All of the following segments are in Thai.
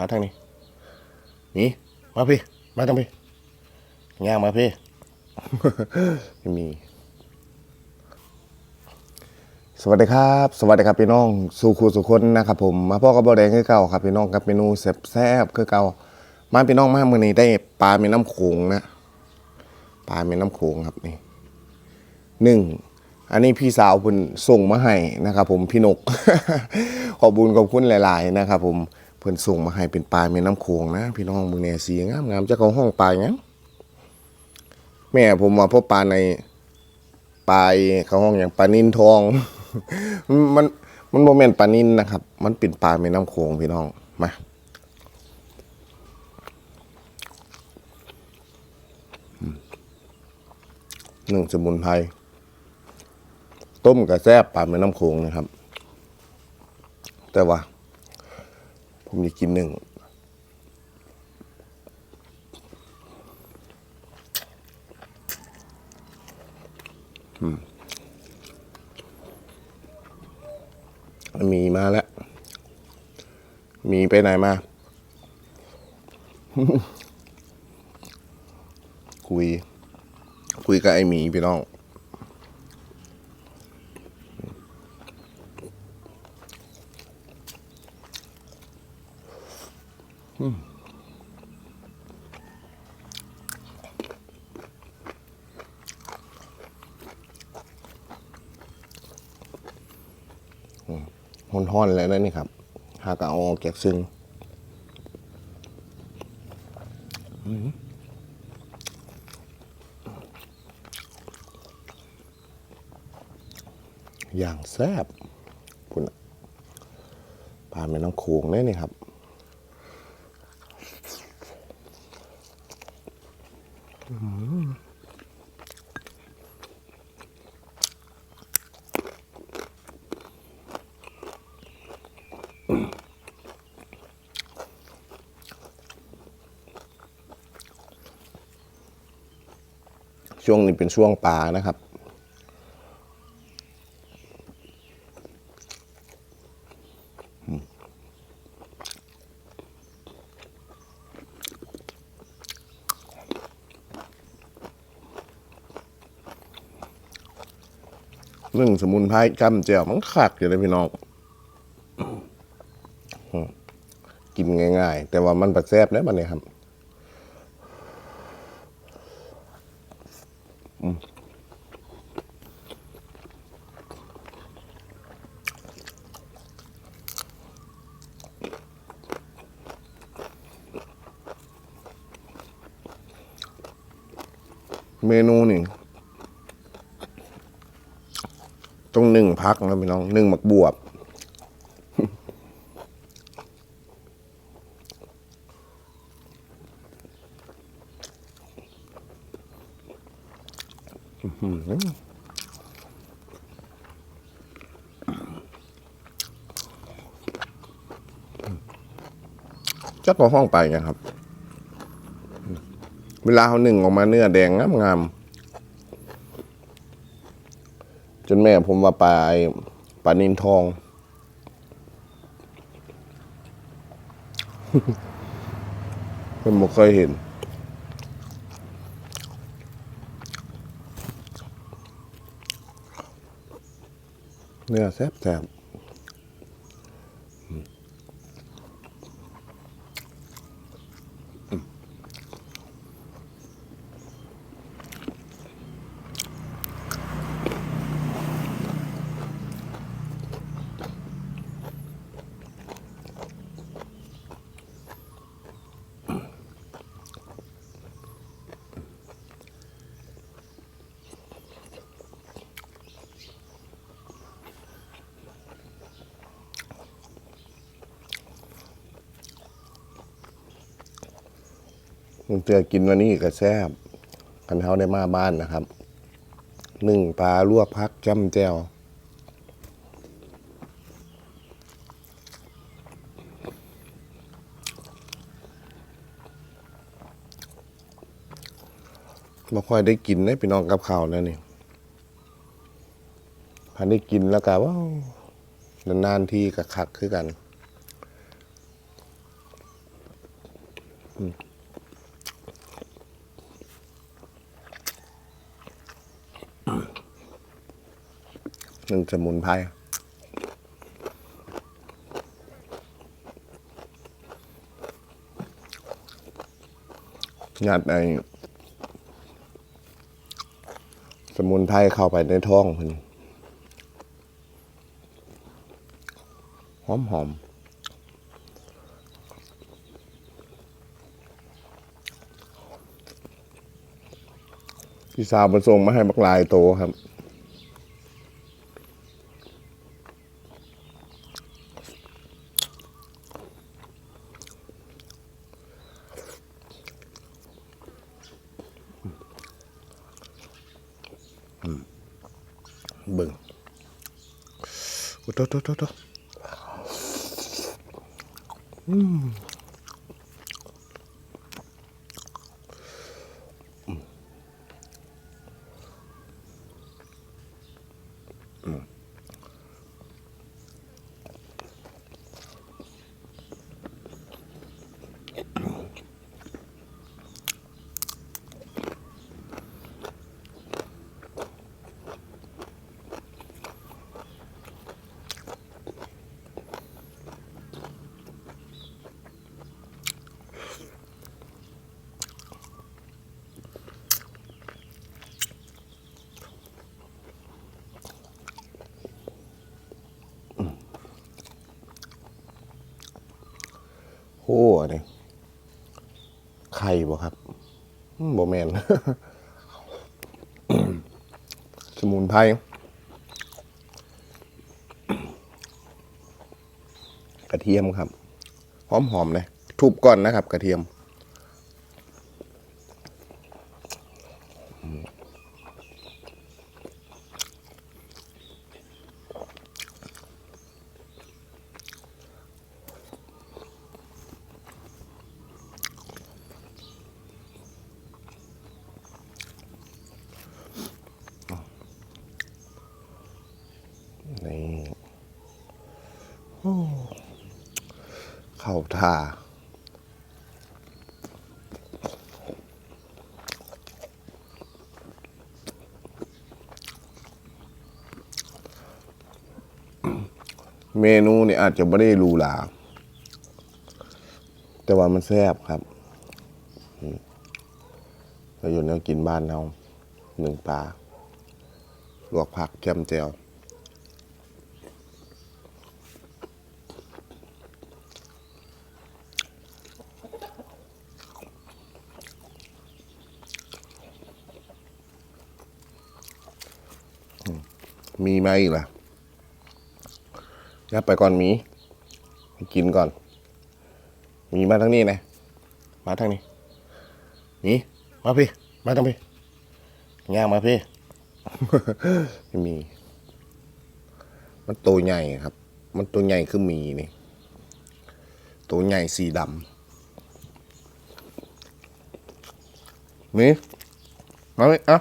มาทางนี้นี่มาพี่ มาทางพี่ย่างมาพี่ไม่มีสวัสดีครับ สวัสดีครับพี่น้องสู่ครูสุคนนะครับผมมาพ่อกับบอแดงคือเก่าครับพี่น้องกับเมนูแซ่บๆคือเก่ามาพี่น้องมาเมื่อนี้ได้ปลาเมน้ำโขงนะปลาเมน้ำโขงครับนี่หนึ่งอันนี้พี่สาวเพิ่นส่งมาให้นะครับผมพี่นก ขอบุญขอบคุณหลาย ๆ นะครับผม เพิ่อนส่งมาให้เป็นปลาเม่น้ำโขงนะ พี่น้องมึงเนี่ยสีงามงามๆเจ้าของห้องปลาหยังแม่ผมว่าพ่อปลาในปลาเขาห้องอย่างปลานินทอง มันมันโมเมนต์ปลานินนะครับ มันเป็นปลาแม่น้ำโขงพี่น้องมาหนึ่งสมุนไพรต้มกระแซบปลาแม่น้ำโขงนะครับ แต่ว่า ผมจะกินหนึ่งมีมาแล้ว มีไปไหนมา คุย คุยกับไอ้หมีพี่น้อง ห้อนๆเลยนะนี่ครับหากเอาออกแกกซึ่งอย่างแซ่บคุณปลาแม่น้ำโขงเนี่ยนี่ครับ ช่วงนี้เป็นช่วงปลานะครับ เรื่องสมุนไพรจำเจียวมันขาดอยู่เลยพี่น้องกินง่าย ๆ แต่ว่ามันประแซบได้มันเนี่ยครับเมนูนี่ ต้องหนึ่งพักนะพี่น้องหนึ่งหมักบวบอื้อหือจักเอห้องไปยังครับ เวลาเขาหนึ่งออกมาเนื้อแดงงามๆ จนแม่ผมว่าปลาไอ้ปลานินทองเพิ่นบ่เคยเห็นเนื้อแซ่บแซ่บ ผมเจอกินวันนี้ก็แซ่บกันเท้าได้มาบ้านนะครับหนึ่งปลาลวกพักจ้ำแจวม่ค่อยได้กินนะพี่น้องกับข้าวแล้วนี่พันได้กินแล้วก็ว่านานๆที่กับคักคือกัน หนึ่งสมุนไพรงัดไอสมุนไพรเข้าไปในท้องเพิ่นหอมหอมพี่สาวมาส่งมาให้บักลายโตครับง โอ้โอ้อันนี้ไข่บ่ครับบ่แมนสมุนไพรกระเทียมครับ หอมๆเลยทุบก่อนนะครับ กระเทียม เข่าท่าเมนูนี่อาจจะไม่ได้รูหราแต่ว่ามันแซ่บครับอืมเราอยู่แนวกินบ้านเราหนึ่งปลาลวกผักแกมเจียว มีไหมล่ะยับไปก่อนมีกินก่อน มีมาทางนี้นะ มาทางนี้มีมาพี่ มาทางพี่ย่างมาพี่ไม่มี มันตัวใหญ่ครับ มันตัวใหญ่คือมีนี่ ตัวใหญ่สีดำมีมาพี่อะ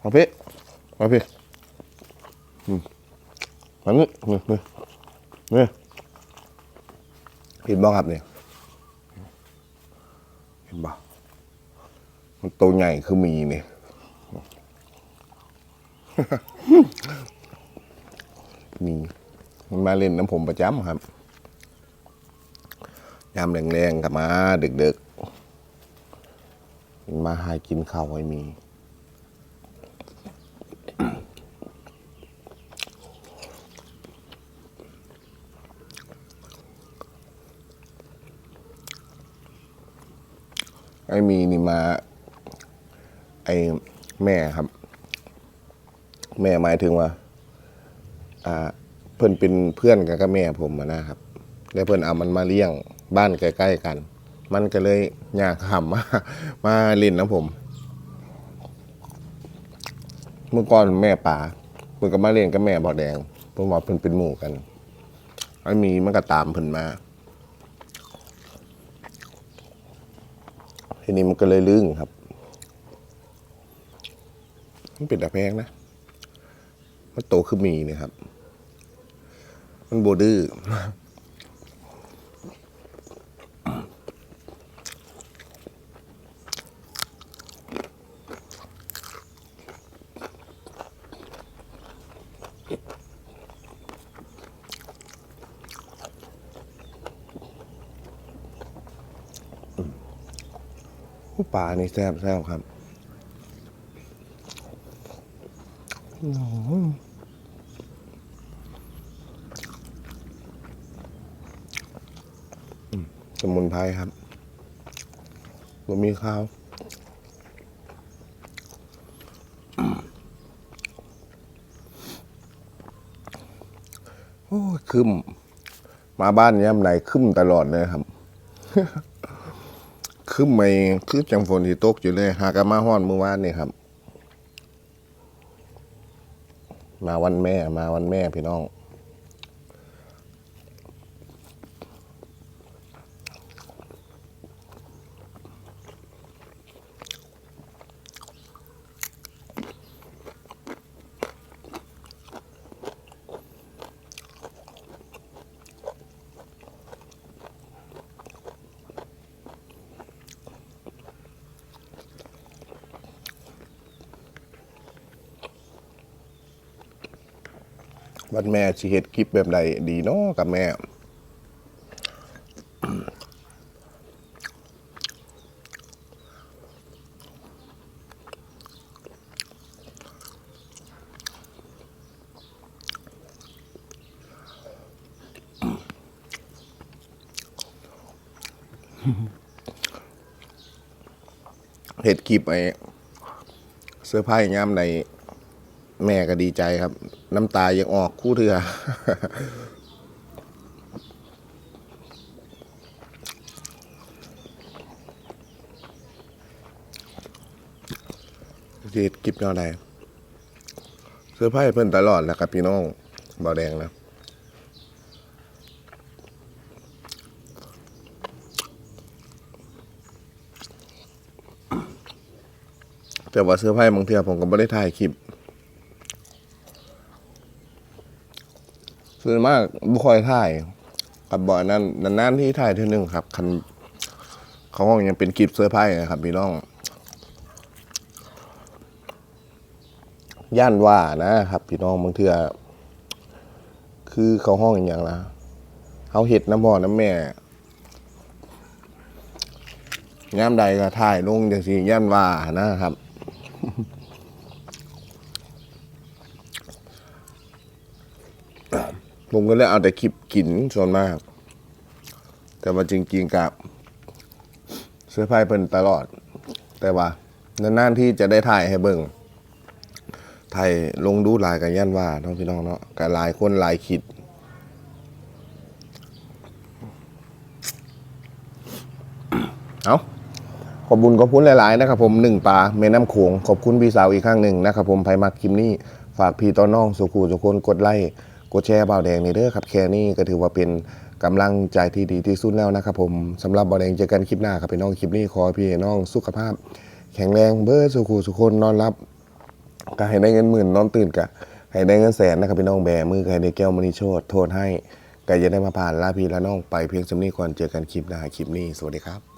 มาพี่มาพี่ มานี่นี่นี่นี่เห็นบ้างครับเนี่ยเห็นบ้มันตัวใหญ่คือมีเนี่ยมีมันมาเล่นน้ำผมประจำครับ ยามแรงๆกับมาดึกๆ มาหากินข้าวไว้มี ไอ้มีนี่มา ไอ้แม่ครับ แม่หมายถึงว่า อ่า เพื่อนเป็นเพื่อนกันกับแม่ผมนะครับ แล้วเพื่อนเอามันมาเลี้ยงบ้านใกล้ๆกัน มันก็เลยอยากขำมามาเล่นนะผม เมื่อก่อนแม่ป่าเพิ่นก็มาเล่นกับแม่บอแดงเพิ่นว่าเพิ่อนเป็นหมู่กันไอ้มีมันก็ตามเพิ่อนมา ทีนี้มันก็เลยลึงครับ มันเป็นตะแพงนะ มันโตขึ้นมีนะครับ มันโบดื้อ ผู้ป่านี่แซ่บแซ่บครับอื้อหืออืมสมุนไพรครับบะมีข้าวโอ้ยคึมมาบ้านย่ำไหนคึมตลอดเลยครับ คือไม่คือจังฝนที่ตกอยู่เลย หากมาฮ้อนเมื่อวานนี่ครับ มาวันแม่มาวันแม่พี่น้อง วันแม่ชีเฮ็ดคลิปแบบใดดีเนาะกับแม่เฮ็ดคลิปไอ้เสื้อผ้ายามในแม่ก็ดีใจครับ น้ำตายังออกคู่เถือจีดกิบแนวใดเสื้อผ้าให้เพิ่อนตลอดแหล้วครับพี่น้องบาแดงนะแต่ว่าเสื้อผ้าบางเทีผมก็ไม่ได้ถ่ายคลิป ส่วนมากบุคอยถ่ายกับบ่อยนั้นนานๆที่ถ่ายเท่านึงครับคันเขาห้องยังเป็นคลิปเสื้อผ้านะครับพี่น้อง ย่านว่านะครับ พี่น้องบางเทื่อคือเขาห้องอย่างละเขาเห็ดน้ำพ่อน้ำแม่ย่ามใดก็ถ่ายลงอย่างสิย่านว่านะครับ ผมก็เลยเอาแต่คลิปกินส่วนมาก แต่ว่าจริงๆกับเสื้อผ้าเพิ่นตลอด แต่ว่านานๆที่จะได้ถ่ายให้เบิ่งถ่ายลงดูลายกันย่านว่าน้องพี่น้องเนาะกับลายคนลายคิดเอาขอบบุญขอบคุณหลาย ๆ นะครับผมหนึ่งปลาแม่น้ำโขงขอบคุณพี่สาวอีกครั้งหนึ่งนะครับผมไพมักคลิปนี้ฝากพี่ต้อน้องสุขูสุคนกดไลค์ กดแชร์บ่าวแดงในเด้อครับแค่นี้ก็ถือว่าเป็นกำลังใจที่ดีที่สุดแล้วนะครับผมสำหรับบ่าวแดงเจอกันคลิปหน้าครับพี่น้องคลิปนี้ขอพี่น้องสุขภาพ แข็งแรงเบอร์สุขสุคนนอนรับก็ให้ได้เงินหมื่นนอนตื่นกะให้ได้เงินแสนนะครับพี่น้องแบมือก็ให้ได้แก้วมณีโชตโทษให้ก็จะได้มาผ่านลาพี่ละน้องไปเพียงสำนี้ก่อนเจอกันคลิปหน้าคลิปนี้สวัสดีครับ